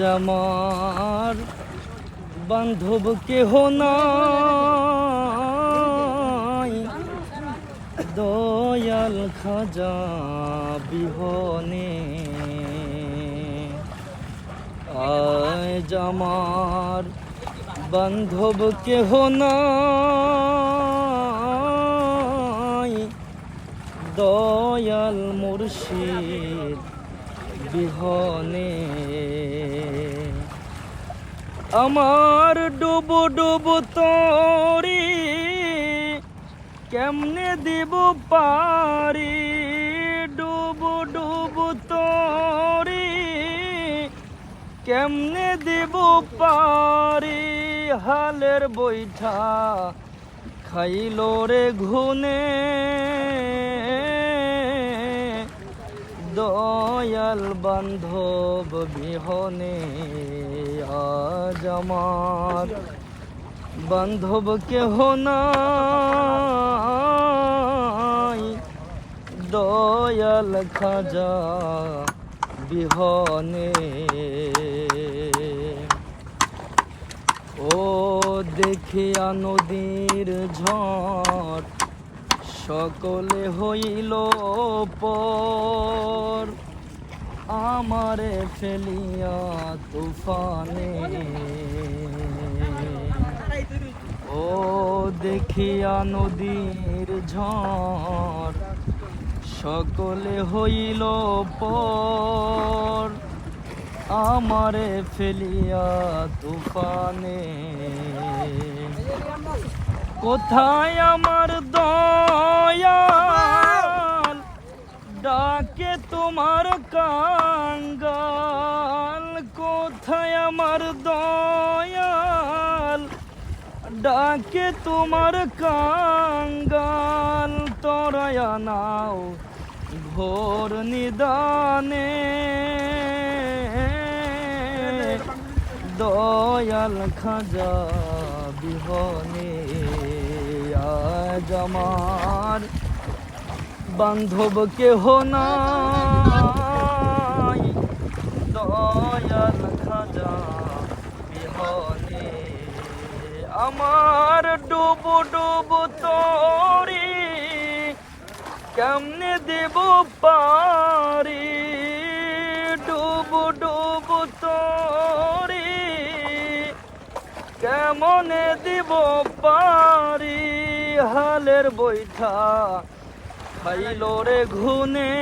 আমার বান্ধব কেহ নাই। দয়াল খাজা বিহনে। আজ আমার বান্ধব কেহ নাই। দয়াল মুর্শিদ বিহনে। আমার ডুব ডুব তরি, কেমনে দিব পারি? ডুব ডুব তরি, কেমনে দিব পারি? হালের বৈঠা খাইল রে ঘুনে। দয়াল বান্ধব বিহনে আজ আমার বান্ধব কেহ নাই। দয়াল খাজা বিহনে। ও দেখিয়া নদীর ঝড়, সকলে হইল পর। আমারে ফেলিয়া তুফানে। ও দেখিয়া নদীর ঝড় সকলে হইল পর। আমারে ফেলিয়া তুফানে। কোথায় আমার দয়াল ডাকে তোমার কাঙ্গাল কোথায় আমার দয়াল ডাকে তোমার কাঙ্গাল তরায়া নাও ঘোর নিদানে দয়াল খাজা বিহনে আজ আমার বান্ধব কেহ নাই। দয়াল খাজা বিহনে আমার ডুব ডুব তরি, কেমনে দেব পারি? ডুব ডুব তরি, কেমনে দিব পারি? হালের বৈঠা খাইল রে ঘুনে।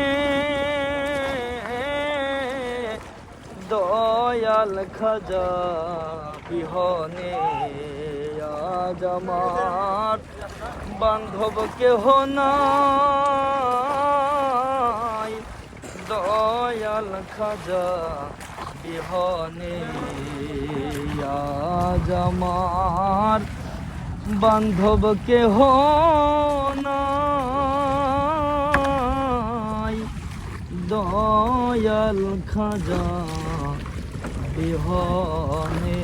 দয়াল খাজা বিহনে, আজ আমার বান্ধব কেহ নাই। দয়াল খাজা বিহনে, আজ আমার বান্ধব কেহ খাজা বিহনে।